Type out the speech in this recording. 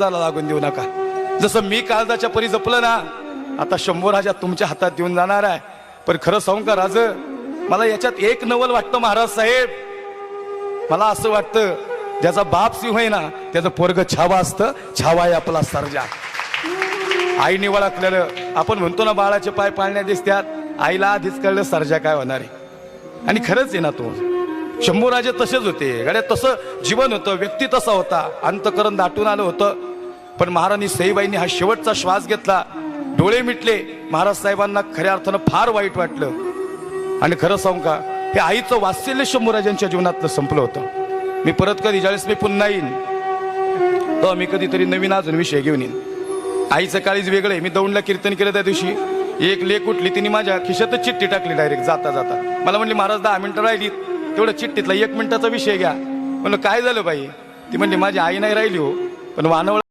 लागून देऊ नका. जसं मी काळजाच्या परी जपलं ना आता शंभू राजा तुमच्या हातात देऊन जाणार आहे. पण खरं सांगू का राज मला याच्यात एक नवल वाटतं महाराज साहेब. मला असं वाटतं ज्याचा बाप सिंह आहे ना त्याचं पोरग छावा असतं छावा आहे आपला सर्जा. आईने वळखलेलं आपण म्हणतो ना बाळाचे पाय पाळण्या दिसत्यात आईला आधीच कळलं सर्जा काय होणार आहे. आणि खरंच आहे ना तो. शंभूराजे तसेच होते. गड्या तसं जीवन होतं व्यक्ती तसा होता. अंतकरण दाटून आलं होतं. पण महाराणी सईबाईंनी हा शेवटचा श्वास घेतला. डोळे मिटले. महाराज साहेबांना खऱ्या अर्थानं फार वाईट वाटलं. आणि खरं सांगू का हे आईचं वात्सल्य शंभूराजांच्या जीवनातलं संपलं होतं. मी परत कधी ज्यावेळेस मी पुन्हा येईन तर मी कधीतरी नवीन अजून विषय घेऊन येईन. आईचं काळीच वेगळं आहे. मी दौंडला कीर्तन केलं त्या दिवशी. एक लेख उठली तिने माझ्या खिशातच चिठ्ठी टाकली डायरेक्ट जाता जाता मला म्हणली महाराज दहा मिनिटं राहिली तेवढं चिठ्ठीतला एक मिनिटाचा विषय घ्या. म्हणलं काय झालं बाई? ती म्हणजे माझी आई नाही राहिली हो पण वानवळ